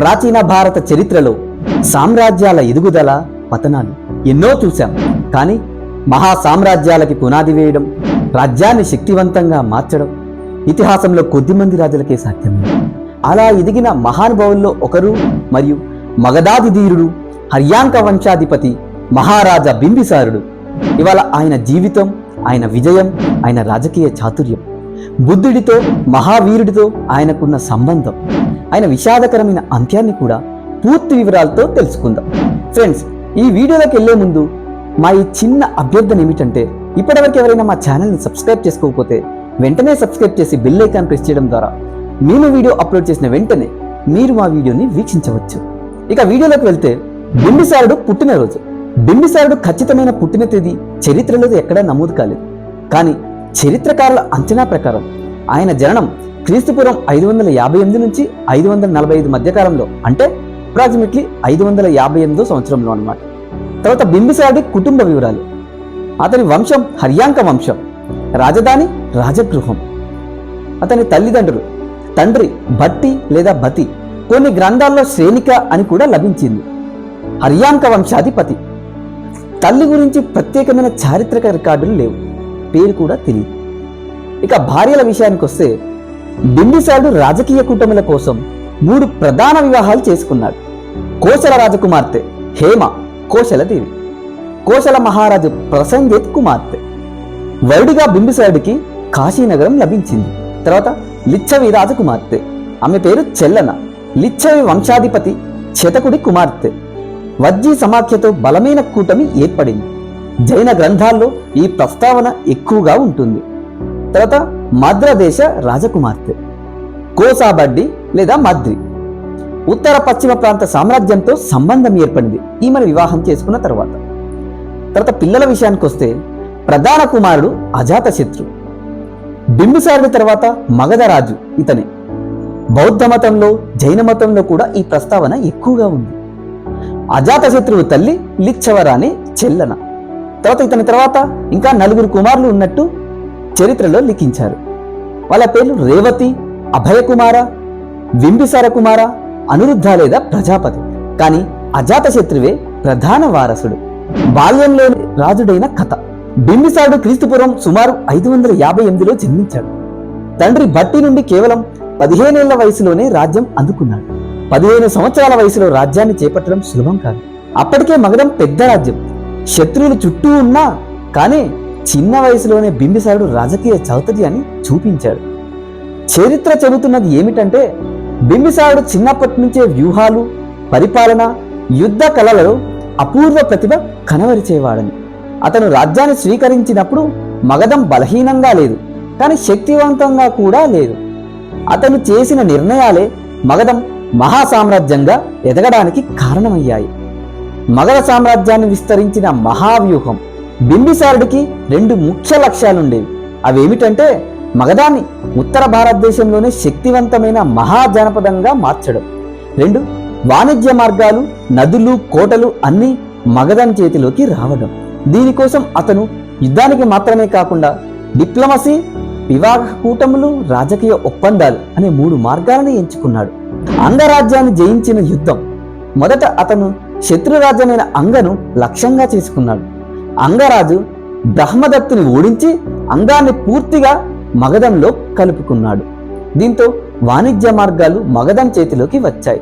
ప్రాచీన భారత చరిత్రలో సామ్రాజ్యాల ఎదుగుదల పతనాలు ఎన్నో చూశాం. కానీ మహా సామ్రాజ్యాలకి పునాది వేయడం రాజ్యాన్ని శక్తివంతంగా మార్చడం ఇతిహాసంలో కొద్దిమంది రాజులకే సాధ్యమే. అలా ఎదిగిన మహానుభావుల్లో ఒకరు మరియు మగధాది ధీరుడు హర్యాంక వంశాధిపతి మహారాజా బింబిసారుడు. ఇవాళ ఆయన జీవితం ఆయన విజయం ఆయన రాజకీయ చాతుర్యం. బుద్ధుడితో మహావీరుడితో ఆయనకున్న సంబంధం. ఆయన విషాదకరమైన అంత్యాన్ని కూడా పూర్తి వివరాలతో తెలుసుకుందాం. ఫ్రెండ్స్ ఈ వీడియోలోకి వెళ్ళే ముందు మా ఈ చిన్న అభ్యర్థన ఏమిటంటే ఇప్పటివరకు ఎవరైనా మా ఛానల్ని సబ్స్క్రైబ్ చేసుకోకపోతే వెంటనే సబ్స్క్రైబ్ చేసి బెల్ ఐకాన్ ప్రెస్ చేయడం ద్వారా మేము వీడియో అప్లోడ్ చేసిన వెంటనే మీరు మా వీడియోని వీక్షించవచ్చు. ఇక వీడియోలోకి వెళ్తే బింబిసారుడు పుట్టినరోజు. బింబిసారుడు ఖచ్చితమైన పుట్టిన తేదీ చరిత్రలో ఎక్కడా నమోదు కాలేదు. కానీ చరిత్రకారుల అంచనా ప్రకారం ఆయన జననం క్రీస్తుపురం ఐదు వందల యాభై ఎనిమిది నుంచి ఐదు వందల నలభై ఐదు మధ్యకాలంలో అంటే అప్రాక్సిమేట్లీ ఐదు వందల యాభై ఎనిమిదో సంవత్సరంలో అన్నమాట. తర్వాత బింబిసాడి కుటుంబ వివరాలు. అతని వంశం హర్యాంక వంశం రాజధాని రాజగృహం. అతని తల్లిదండ్రులు తండ్రి భట్టి లేదా బతి కొన్ని గ్రంథాల్లో శ్రేణిక అని కూడా లభించింది. హర్యాంక వంశాధిపతి. తల్లి గురించి ప్రత్యేకమైన చారిత్రక రికార్డులు లేవు పేరు కూడా తెలియదు ఇక భార్యల విషయానికి వస్తే బింబిసారుడు రాజకీయ కూటమిల కోసం మూడు ప్రధాన వివాహాలు చేసుకున్నాడు. కోశల రాజకుమార్తె హేమ కోశలదేవి కోశల మహారాజు ప్రసంగేత్ కుమార్తె. వరుడిగా బింబిసారుడికి కాశీనగరం లభించింది. తర్వాత లిచ్చవి రాజకుమార్తె. ఆమె పేరు చెల్లన. లిచ్చవి వంశాధిపతి శతకుడి కుమార్తె. వజ్జీ సమాఖ్యతో బలమైన కూటమి ఏర్పడింది. జైన గ్రంథాల్లో ఈ ప్రస్తావన ఎక్కువగా ఉంటుంది. తర్వాత మద్రదేశ రాజకుమార్తె కోసాబడ్డి లేదా మద్రి. ఉత్తర పశ్చిమ ప్రాంత సామ్రాజ్యంతో సంబంధం ఏర్పడింది. ఈమెను వివాహం చేసుకున్న తర్వాత. తర్వాత పిల్లల విషయానికి వస్తే ప్రధాన కుమారుడు అజాతశత్రు బింబిసారుడి తర్వాత మగధరాజు ఇతనే. బౌద్ధ మతంలో జైన మతంలో కూడా ఈ ప్రస్తావన ఎక్కువగా ఉంది. అజాతశత్రువు తల్లి లిచ్చవరాని చెల్లన. తర్వాత ఇతని తర్వాత ఇంకా నలుగురు కుమారులు ఉన్నట్టు చరిత్రలో లిఖించారు. వాళ్ళ పేర్లు రేవతి అభయకుమార బింబిసార కుమార అనిరుద్ధ లేదా ప్రజాపతి. కానీ అజాతశత్రువే ప్రధాన వారసుడు. బాల్యంలోని రాజుడైన కథ. బింబిసారుడు క్రీస్తుపురం సుమారు ఐదు వందల యాభై ఎనిమిదిలో జన్మించాడు. తండ్రి భట్టి నుండి కేవలం పదిహేనేళ్ళ వయసులోనే రాజ్యం అందుకున్నాడు. పదిహేను సంవత్సరాల వయసులో రాజ్యాన్ని చేపట్టడం సులభం కాదు. అప్పటికే మగధం పెద్ద రాజ్యం. శత్రువులు చుట్టూ ఉన్నా కానీ చిన్న వయసులోనే బింబిసారుడు రాజకీయ చౌతర్యాన్ని చూపించాడు. చరిత్ర చెబుతున్నది ఏమిటంటే బింబిసారుడు చిన్నప్పటి నుంచే వ్యూహాలు పరిపాలన యుద్ధ కళలలో అపూర్వ ప్రతిభ కనవరిచేవాడని అతను రాజ్యాన్ని స్వీకరించినప్పుడు మగధం బలహీనంగా లేదు కానీ శక్తివంతంగా కూడా లేదు. అతను చేసిన నిర్ణయాలే మగధం మహాసామ్రాజ్యంగా ఎదగడానికి కారణమయ్యాయి. మగధ సామ్రాజ్యాన్ని విస్తరించిన మహావ్యూహం బింబిసారుడికి రెండు ముఖ్య లక్ష్యాలుండేవి. అవేమిటంటే మగధాన్ని ఉత్తర భారతదేశంలోనే శక్తివంతమైన మహాజనపదంగా మార్చడం. రెండు వాణిజ్య మార్గాలు నదులు కోటలు అన్నీ మగధం చేతిలోకి రావడం. దీనికోసం అతను యుద్ధానికి మాత్రమే కాకుండా డిప్లొమసీ వివాహ కూటములు రాజకీయ ఒప్పందాలు అనే మూడు మార్గాలను ఎంచుకున్నాడు. అంగరాజ్యాన్ని జయించిన యుద్ధం. మొదట అతను శత్రురాజ్యమైన అంగను లక్ష్యంగా చేసుకున్నాడు. అంగరాజు బ్రహ్మదత్తుని ఓడించి అంగాన్ని పూర్తిగా మగధంలో కలుపుకున్నాడు. దీంతో వాణిజ్య మార్గాలు మగధం చేతిలోకి వచ్చాయి.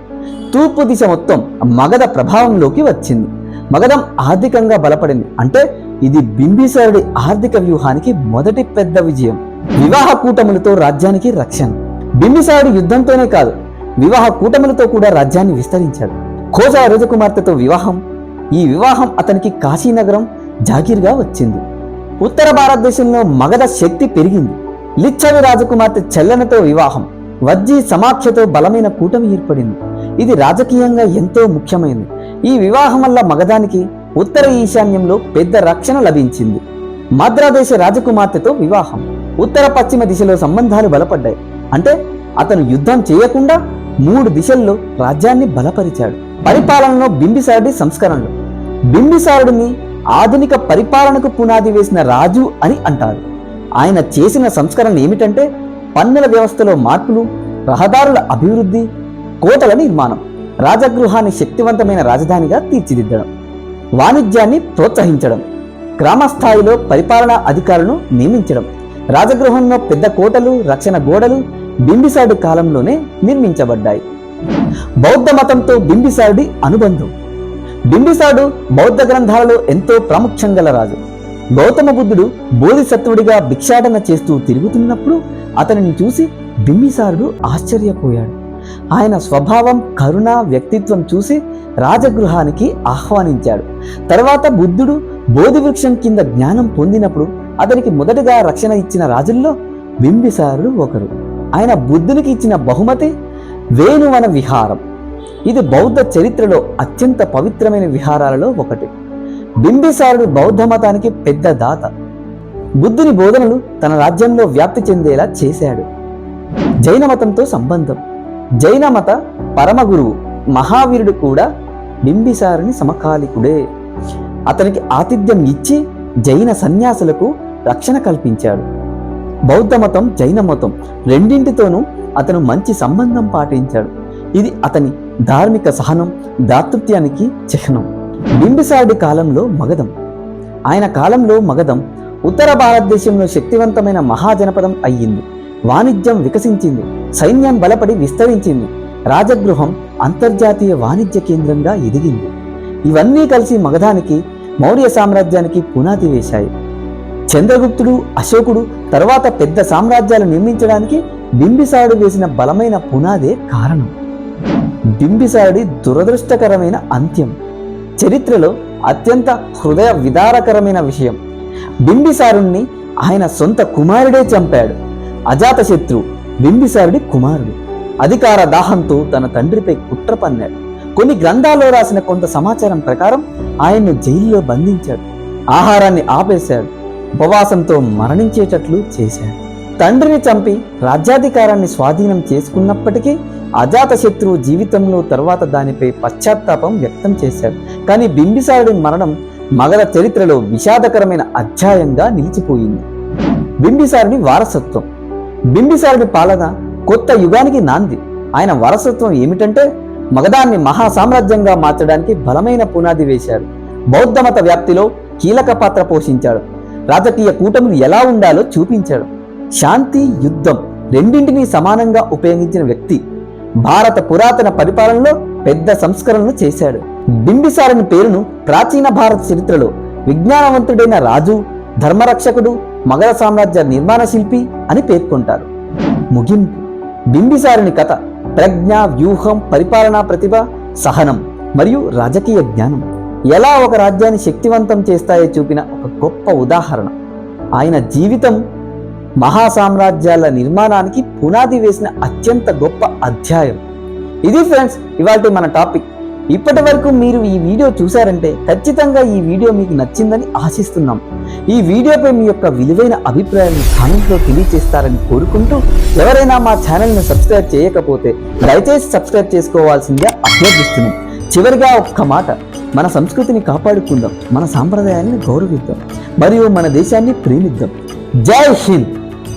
తూర్పు దిశ మొత్తం మగధ ప్రభావంలోకి వచ్చింది. మగధం ఆర్థికంగా బలపడింది. అంటే ఇది బింబిసారుడి ఆర్థిక వ్యూహానికి మొదటి పెద్ద విజయం. వివాహ కూటములతో రాజ్యానికి రక్షణ. బింబిసారుడు యుద్ధంతోనే కాదు వివాహ కూటములతో కూడా రాజ్యాన్ని విస్తరించాడు. కోసా రజకుమార్తెతో వివాహం. ఈ వివాహం అతనికి కాశీనగరం జాగీర్గా వచ్చింది. ఉత్తర భారతదేశంలో మగధ శక్తి పెరిగింది. లిచ్చవి రాజకుమార్తె చెల్లెనతో వివాహం వజ్జీ సమాఖ్యతో బలమైన కూటమి ఏర్పడింది. ఇది రాజకీయంగా ఎంతో ముఖ్యమైనది ఈ వివాహం వల్ల మగధానికి ఉత్తర ఈశాన్యంలో పెద్ద రక్షణ లభించింది. మద్రాదేశ రాజకుమార్తెతో వివాహం ఉత్తర పశ్చిమ దిశలో సంబంధాలు బలపడ్డాయి. అంటే అతను యుద్ధం చేయకుండా మూడు దిశల్లో రాజ్యాన్ని బలపరిచాడు. పరిపాలనలో బింబిసారుడి సంస్కరణలు. బింబిసారుడిని ఆధునిక పరిపాలనకు పునాది వేసిన రాజు అని అంటారు. ఆయన చేసిన సంస్కరణలు ఏమిటంటే పన్నుల వ్యవస్థలో మార్పులు రహదారుల అభివృద్ధి కోటల నిర్మాణం రాజగృహాన్ని శక్తివంతమైన రాజధానిగా తీర్చిదిద్దడం వాణిజ్యాన్ని ప్రోత్సహించడం గ్రామస్థాయిలో పరిపాలనా అధికారులను నియమించడం రాజగృహంలో పెద్ద కోటలు రక్షణ గోడలు బింబిసాడు కాలంలోనే నిర్మించబడ్డాయి. బౌద్ధ మతంతో బింబిసారుడి అనుబంధం. బింబిసారుడు బౌద్ధ గ్రంథాలలో ఎంతో ప్రాముఖ్యం గల రాజు. గౌతమ బుద్ధుడు బోధిసత్వుడిగా భిక్షాటన చేస్తూ తిరుగుతున్నప్పుడు అతనిని చూసి బింబిసారుడు ఆశ్చర్యపోయాడు. ఆయన స్వభావం కరుణ వ్యక్తిత్వం చూసి రాజగృహానికి ఆహ్వానించాడు. తర్వాత బుద్ధుడు బోధి వృక్షం కింద జ్ఞానం పొందినప్పుడు అతనికి మొదటగా రక్షణ ఇచ్చిన రాజుల్లో బింబిసారుడు ఒకరు. ఆయన బుద్ధునికి ఇచ్చిన బహుమతి వేణువన విహారం. ఇది బౌద్ధ చరిత్రలో అత్యంత పవిత్రమైన విహారాలలో ఒకటి. బింబిసారుడు బౌద్ధ మతానికి పెద్ద దాత. బుద్ధుని బోధనలు తన రాజ్యంలో వ్యాప్తి చెందేలా చేశాడు. జైన మతంతో సంబంధం. జైన మత పరమగురువు మహావీరుడు కూడా బింబిసారుని సమకాలికుడే. అతనికి ఆతిథ్యం ఇచ్చి జైన సన్యాసులకు రక్షణ కల్పించాడు. బౌద్ధ మతం జైన మతం రెండింటితోనూ అతను మంచి సంబంధం పాటించాడు. ఇది అతని ధార్మిక సహనం దాతృత్యానికి చిహ్నం. బింబిసారుడి కాలంలో మగధం. ఆయన కాలంలో మగధం ఉత్తర భారతదేశంలో శక్తివంతమైన మహాజనపదం అయ్యింది. వాణిజ్యం వికసించింది. సైన్యం బలపడి విస్తరించింది. రాజగృహం అంతర్జాతీయ వాణిజ్య కేంద్రంగా ఎదిగింది. ఇవన్నీ కలిసి మగధానికి మౌర్య సామ్రాజ్యానికి పునాది వేశాయి. చంద్రగుప్తుడు అశోకుడు తర్వాత పెద్ద సామ్రాజ్యాలు నిర్మించడానికి బింబిసారుడు వేసిన బలమైన పునాదే కారణం. బింబిసారుడి దురదృష్టకరమైన అంత్యం. చరిత్రలో అత్యంత హృదయ విదారకరమైన విషయం. బింబిసారుణ్ణి ఆయన సొంత కుమారుడే చంపాడు. అజాతశత్రు బింబిసారుడి కుమారుడు. అధికార దాహంతో తన తండ్రిపై కుట్ర పన్నాడు. కొన్ని గ్రంథాల్లో రాసిన కొంత సమాచారం ప్రకారం ఆయన్ను జైల్లో బంధించాడు. ఆహారాన్ని ఆపేశాడు. ఉపవాసంతో మరణించేటట్లు చేశాడు. తండ్రిని చంపి రాజ్యాధికారాన్ని స్వాధీనం చేసుకున్నప్పటికీ అజాతశత్రువు జీవితంలో తర్వాత దానిపై పశ్చాత్తాపం వ్యక్తం చేశాడు. కానీ బింబిసారుడి మరణం మగధ చరిత్రలో విషాదకరమైన అధ్యాయంగా నిలిచిపోయింది. బింబిసారుడి వారసత్వం. బింబిసారుడి పాలన కొత్త యుగానికి నాంది. ఆయన వారసత్వం ఏమిటంటే మగధాన్ని మహా సామ్రాజ్యంగా మార్చడానికి బలమైన పునాది వేశాడు. బౌద్ధమత వ్యాప్తిలో కీలక పాత్ర పోషించాడు. రాజకీయ కూటములు ఎలా ఉండాలో చూపించాడు. శాంతి యుద్ధం రెండింటినీ సమానంగా ఉపయోగించిన వ్యక్తి భారత పురాతన పరిపాలనలో పెద్ద సంస్కరణలు చేశాడు. బింబిసారుని పేరును ప్రాచీన భారత చరిత్రలో విజ్ఞానవంతుడైన రాజు ధర్మరక్షకుడు మగధ సామ్రాజ్య నిర్మాణ శిల్పి అని పేర్కొంటారు. ముగింపు. బింబిసారుని కథ ప్రజ్ఞ వ్యూహం పరిపాలనా ప్రతిభ సహనం మరియు రాజకీయ జ్ఞానం ఎలా ఒక రాజ్యాన్ని శక్తివంతం చేస్తాయో చూపిన ఒక గొప్ప ఉదాహరణ. ఆయన జీవితం మహా సామ్రాజ్యాల నిర్మాణానికి పునాది వేసిన అత్యంత గొప్ప అధ్యాయం. ఇది ఫ్రెండ్స్ ఇవాళ మన టాపిక్ ఇప్పటి వరకు మీరు ఈ వీడియో చూసారంటే ఖచ్చితంగా ఈ వీడియో మీకు నచ్చిందని ఆశిస్తున్నాం. ఈ వీడియోపై మీ యొక్క విలువైన అభిప్రాయాన్ని కామెంట్లో తెలియజేస్తారని కోరుకుంటూ ఎవరైనా మా ఛానల్ని సబ్స్క్రైబ్ చేయకపోతే దయచేసి సబ్స్క్రైబ్ చేసుకోవాల్సిందిగా అభ్యర్థిస్తున్నాం. చివరిగా ఒక్క మాట. మన సంస్కృతిని కాపాడుకుందాం. మన సాంప్రదాయాన్ని గౌరవిద్దాం. మరియు మన దేశాన్ని ప్రేమిద్దాం. జై హింద్!